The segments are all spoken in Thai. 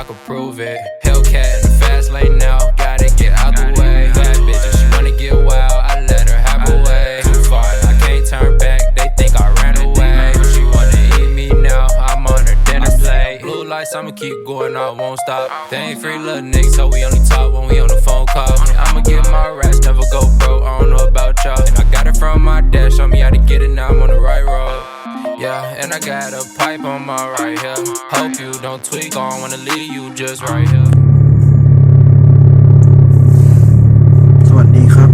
I could prove it. Hellcat in the fast lane now, gotta get out the way. That bitch, if she wanna get wild, I let her have her way. Too far, I can't turn back, they think I ran away. She wanna eat me now, I'm on her dinner plate. Blue lights, I'ma keep going, I won't stop. They ain't free little niggas, so we only talk when we on the phone call. I'ma get my rats, never go broke, I don't know about y'all. And I got it from my dad, show me how to get it, now I'm on the right road. Yeah, and I got a pipe on my right here. Hope you don't tweak, on wanna leave you just right here. สวัสดีครับ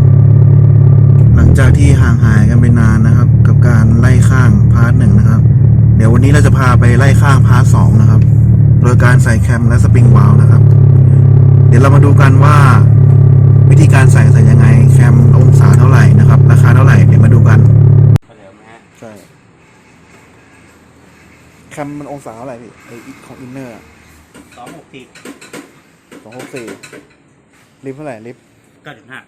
หลังจากที่ห่างหายกันไปนานนะครับ กับการไล่ข้างพาร์ทหนึ่งนะครับ เดี๋ยววันนี้เราจะพาไปไล่ข้างพาร์ทสองนะครับ โดยการใส่แคมและสปริงวาลวนะครับ เดี๋ยวเรามาดูกันว่า วิธีการใส่ใส่ยังไง คมมันองศาเท่าไหร่พี่ไอของอินเนอร์สองหกสี่สองหกสี่ลิฟเท่าไหร่ลิฟเก้าจุดห้า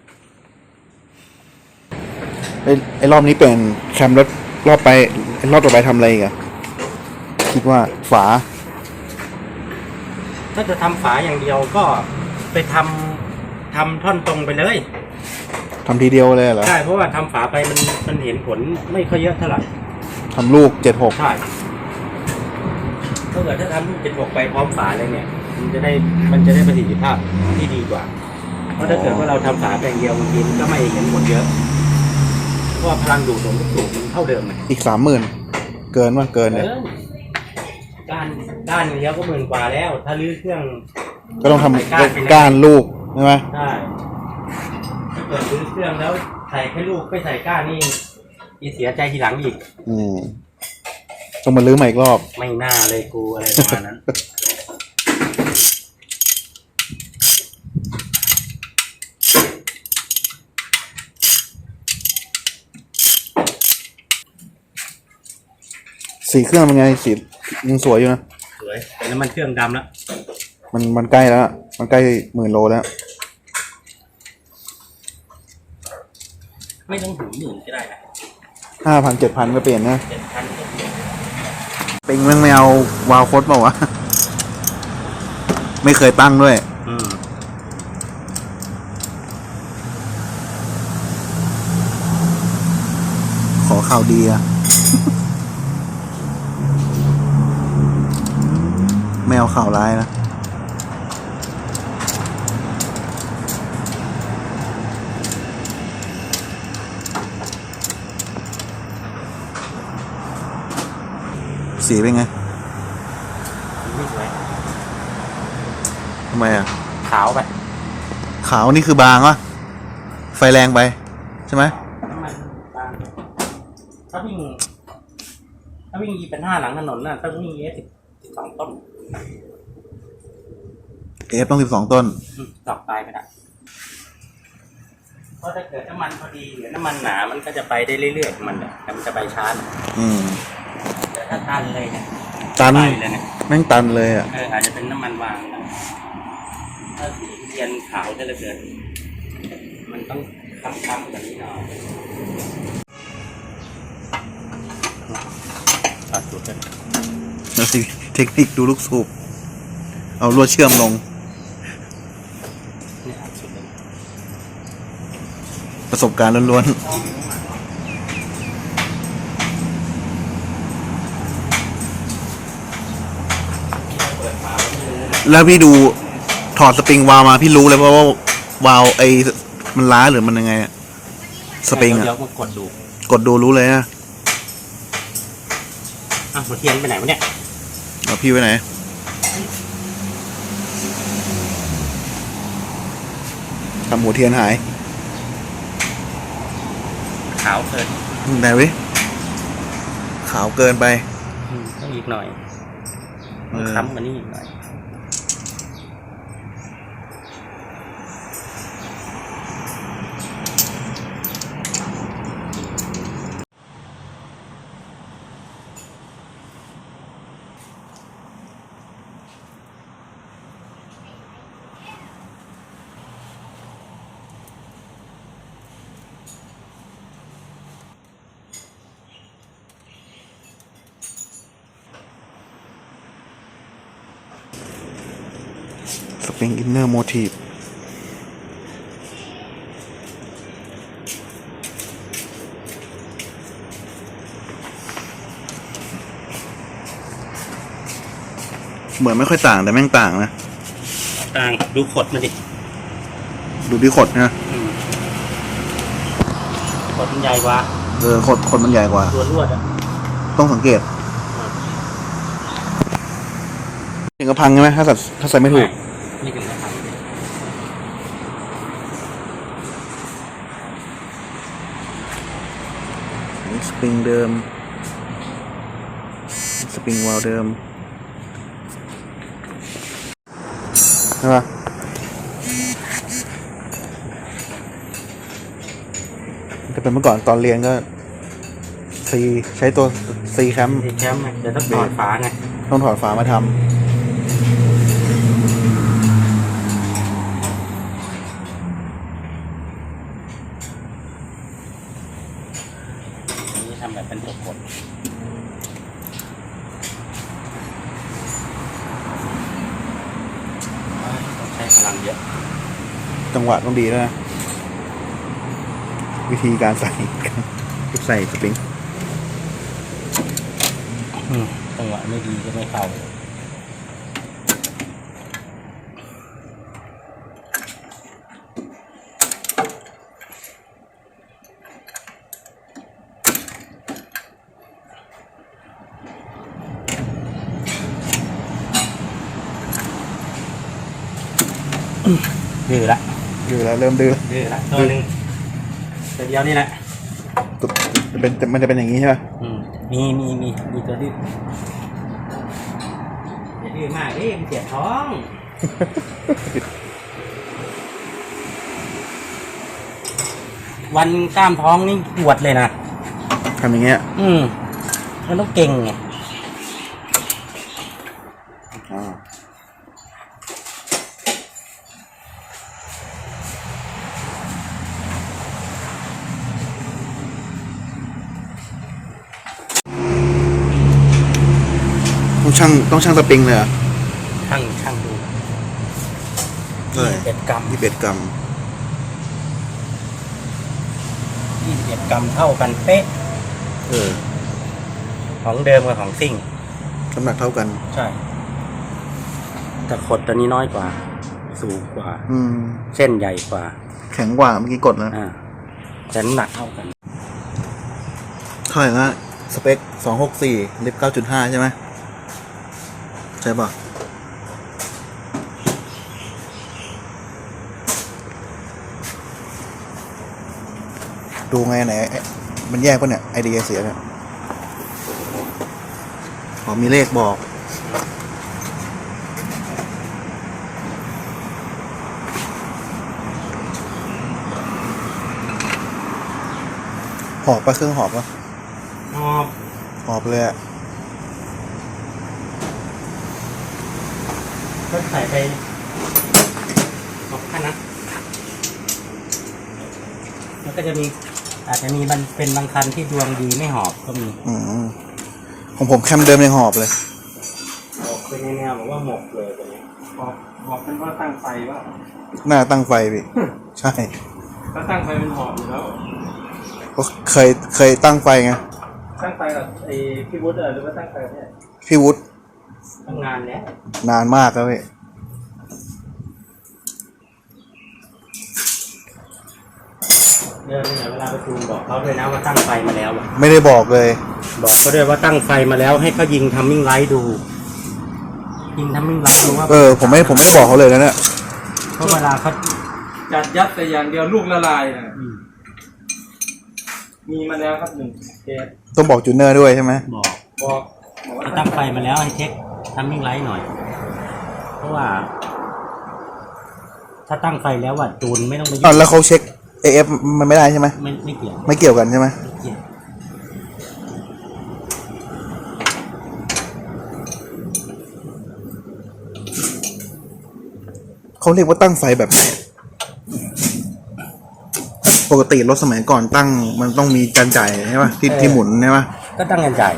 ไอไอรอบนี้เป็นแคมรถรอบไปไอ้รอบต่อไปทำอะไรอีกอะคิดว่าฝา ถ้าจะทำฝาอย่างเดียวก็ไปทำทำท่อนตรงไปเลยทำทีเดียวเลยเหรอใช่เพราะว่าทำฝาไปมันมันเห็นผลไม่ค่อยเยอะเท่าไหร่ทำลูกเจ็ดหกใช่ถ้า เกิดถ้าทำลูกเจ็ดหกไปพร้อมฝาเลยเนี่ย มันจะได้มันจะได้ประสิทธิภาพที่ดีกว่า เพราะถ้าเกิดว่าเราทำฝาแปลงเดียวบางทีมันก็ไม่เห็นผลเยอะ เพราะว่าพลังดูดของลูกสูบมันเท่าเดิมเลยอีกสามหมื่นเกินว่าเกินเนี่ยก้านก้านเดียวก็หมื่นกว่าแล้ว ถ้าลื้อเครื่อง ก็ต้องทใส่ก้านไปเลยำก้านลูกใช่ไหมได้ถ้าเกิดซื้อเครื่องแล้วใส่แค่ลูกไม่ใส่ก้านนี่อีเสียใจทีหลังอีก อืม ต้องมาลื้อใหม่อีกรอบ ไม่น่าเลยกูอะไรประมาณนั้น สีเครื่องเป็นไงสียังสวยอยู่นะ สวยแต่น้ำมันเครื่องดำแล้วมันมันใกล้แล้วอะมันใกล้หมื่นโลแล้ว ไม่ต้องถึงหมื่นก็ได้นะห้าพันเจ็ดพันก็เปลี่ยนนะ เจ็ดพันก็เปลี่ยน ปิงแม่งไม่เอาวาวโคตเปล่าวะ ไม่เคยตั้งด้วย อืมขอข่าวดีอะไม่เอาข่าวร้ายนะ สีเป็นไงไม่สวยทำไมอะ ขาวไปขาวนี่คือบางวะไฟแรงไป ใช่ไหมน้ำมันบางถ้าวิ่งถ้าวิ่งยีเป็นห้าหลังถนนน่ะต้องวิ่งเอสิบสิบสองต้นเอฟต้องสิบสองต้น อืมตอกปลายไม่ได้เพราะถ้าเกิดน้ำมันพอดีหรือน้ำมันหนามันก็จะไปได้เรื่อยๆของมันแหละแต่มันจะไปช้าหน่อยอืมแต่ ถ้าตันเลยเนี่ยตัน ไปเลยเนี่ยแม่งตันเลยอะ เอออาจจะเป็นน้ำมันวางนะถ้าสีเทียนขาวจะเหลือเกินมันต้องค้ำๆแบบนี้หน่อยตัดจุดกันแล้วสิเทคนิคดูลูกสูบ เอาลวดเชื่อมลง เนี่ยสุดเลย ประสบการณ์ล้วนเปิดฝา แล้วไม่รู้ๆแล้วพี่ดูถอดสปริงวาล์วมาพี่รู้เลยเพราะว่าวาล์วไอมันล้าหรือมันยังไงอะสปริงเดี๋ยอะวมากดดูกดดูรู้เลยอะอะหัวเทียนไปไหนวะเนี่ยเอาพี่ไว้ไหนทำหัวเทียนหายขาวเกินไหนวิขาวเกินไป อืมต้องอีกหน่อยเออค้ำกว่านี้อีกหน่อย ปริงอินเนอร์โมทีฟเหมือนไม่ค่อยต่างแต่แม่งต่างนะ ต่างดูขดมาดิดูที่ขดนะอืมขดมันใหญ่กว่าเออขดขดมันใหญ่กว่าตัวลวดอะต้องสังเกตถึงกระพังใช่ไหมถ้าใส่ถ้าใส่ไม่ถูก นี่ถึงจะทสปริงเดิม สปริงวาลเดิมใช่ปะแต่เป็นเมื่อก่อนตอนเรียนก็ซีใช้ตัวซีแคมำที่แคมป์ไงเดี๋ยวต้องถอดฝาไง ต้องถอดฝามาทอันนี้ทำแบบเป็นขดๆต้องใช้พลังเยอะำ จังหวะต้องดีด้วยนะวิธีการใส่ใส่สปริง จังหวะไม่ดีก็ไม่เข้า ดื้อละอยู่แล้วเริ่มดื้อดื้อละตัวหนึ่งตัวเดียวนี่แหละจะเป็นมันจะเป็นอย่างนี้ใช่ไหมอืมมีมีมีมีตัวดื้ออย่าดื้อมากดิมันเสียท้องวันหนึ่งกล้ามท้องนี่ปวดเลยนะทำอย่างเงี้ย อืมมันต้องเก่งไง ช่างต้องช่างสปริงเลยเหรอะช่างช่างดูเท่าไหร่เอ็ดกรัมยี่สิบเอ็ดกรัมยี่สิบเอ็ดกรัมเท่ากันเป๊ะ เออของเดิมกับของซิ่งน้ำหนักเท่ากัน ใช่ แต่ขดตัวนี้น้อยกว่า สูงกว่า อืม เส้นใหญ่กว่า แข็งกว่าเมื่อกี้กดแล้วอ่าแต่น้ำหนักเท่ากัน เท่าไหร่นะสเปคสองหกสี่ลิฟเก้าจุดห้าใช่ไหม ใช่ป่ะดูไงไหนเอ๊ะมันแยกปะเนี่ย ไอเดียเสียเนี่ยอ๋อมีเลขบอก หอบปะเครื่องหอบปะหอบ หอบเลยอะ ก็ใส่ไปหอบแค่นั้นแล้วก็จะมีอาจจะมีมันเป็นบางคันที่ดวงดีไม่หอบก็มีอืมของผมแคมเดิมยังหอบเลย หอบเป็นแนวๆบอกว่าหมกเลยตัวนี้หอบหอบเป็นว่าตั้งไฟว่าหน้าตั้งไฟพี่ ใช่ถ้าตั้งไฟเป็นหอบอยู่แล้ว ก็เคยเคยตั้งไฟไง ตั้งไฟกับไอ้พี่วุฒิหรือว่าตั้งไฟเนี่ยพี่วุฒิ ทำงานแล้วนานมากแล้วพี่เดินเนี่ยเวลาประชุมบอกเขาด้วยนะว่าตั้งไฟมาแล้วอะไม่ได้บอกเลย บอกเขาด้วยว่าตั้งไฟมาแล้วให้เขายิงทัมมิ่งไลท์ดู ยิงทัมมิ่งไลท์ดูว่าเออ ผมไม่ผมไม่ได้บอกเขาเลยนะเนี่ยเพราะเวลาเขาจัดยัดแต่อย่างเดียวลูกละลายนะอืมมีมาแล้วครับหนึ่งเคสต้องบอกจูเนอร์ด้วยใช่ไหมบอกบอกบอกว่าถ้าตั้งไฟมาแล้วให้เช็ค ทัมมิ่งไลท์หน่อย เพราะว่า ถ้าตั้งไฟแล้วว่าจูนไม่ต้องไปอ้าวยุ่งแล้วเขาเช็ค AF มันไม่ได้ใช่ไหมไม่ไม่เกี่ยวไม่เกี่ยวกันใช่ไหมไม่เกี่ยวเขาเรียกว่าตั้งไฟแบบไหนปกติรถสมัยก่อนตั้งมันต้องมีจานจ่ายใช่ป่ะที่ที่หมุนใช่ป่ะก็ตั้งเงินจ่าย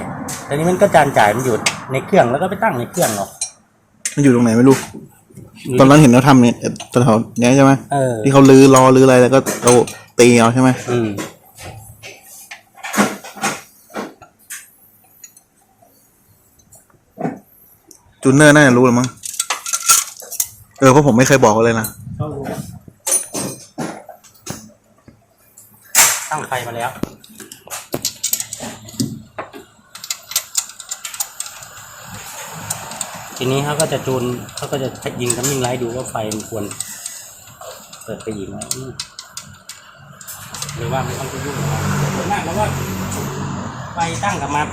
แต่นี้มันก็จานจ่ายมันอยู่ ในเครื่องแล้วก็ไปตั้งในเครื่องเนาะมันอยู่ตรงไหนไม่รู้ ตอนนั้นเห็นเขาทำเนี่ยตอนแถวเนี้ยใช่ไหมเออที่เขาลื้อล้อลื้ออะไรแล้วก็เอาตีเอาใช่ไหมอืมผจูเนอร์น่าจะรู้แล้วมั้งเออเพราะผมไม่เคยบอกเขาเลยนะก็รู้ตั้งไฟมาแล้ว ทีนี้เขาก็จะจูนเขาก็จะยิงทัมมิ่งไลท์ดูว่าไฟมันควรเปิดไปยิงไหมหรือว่าไม่ต้องไปยุ่งกับมันส่วนมากแล้วว่าไฟตั้งกับมา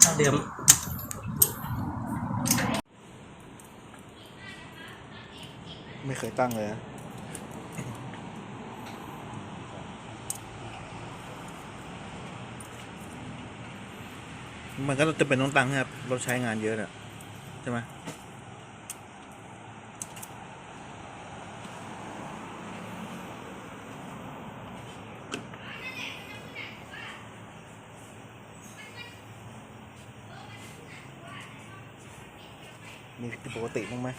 เท่าเดิมไม่เคยตั้งเลยนะมันก็จะเป็นต้องตั้งครับ เราใช้งานเยอะอะใช่ไหมมีผิดปกติบ้างไหม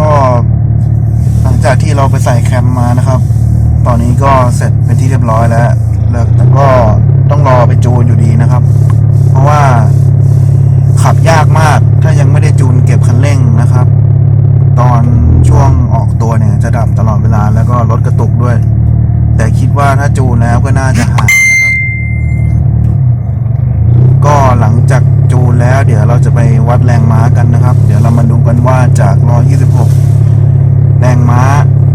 ก็หลังจากที่เราไปใส่แคมมานะครับ ตอนนี้ก็เสร็จเป็นที่เรียบร้อยแล้วแล้วแต่ก็ต้องรอไปจูนอยู่ดีนะครับ เพราะว่าขับยากมากถ้ายังไม่ได้จูนเก็บคันเร่งนะครับ ตอนช่วงออกตัวเนี่ยจะดับตลอดเวลาแล้วก็รถกระตุกด้วย แต่คิดว่าถ้าจูนแล้วก็น่าจะหายนะครับ ก็หลังจากจูนแล้ว เดี๋ยวเราจะไปวัดแรงม้ากันนะครับ เดี๋ยวเรามาดูกันว่าจาก126 แรงม้า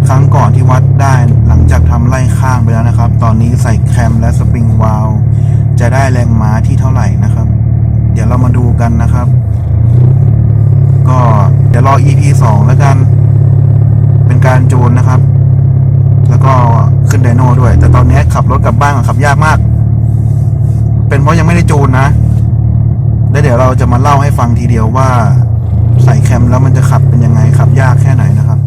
ครั้งก่อนที่วัดได้หลังจากทำไล่ข้างไปแล้วนะครับ ตอนนี้ใส่แคมและสปริงวาลวจะได้แรงม้าที่เท่าไหร่นะครับ เดี๋ยวเรามาดูกันนะครับ ก็เดี๋ยวรอ EP ส องแล้วกัน เป็นการจูนนะครับ แล้วก็ขึ้นไดโน่ด้วย แต่ตอนนี้ขับรถกลับบ้านขับยากมาก เป็นเพราะยังไม่ได้จูนนะแล้วเดี๋ยวเราจะมาเล่าให้ฟังทีเดียวว่า ใส่แคมแล้วมันจะขับเป็นยังไงขับยากแค่ไหนนะครับ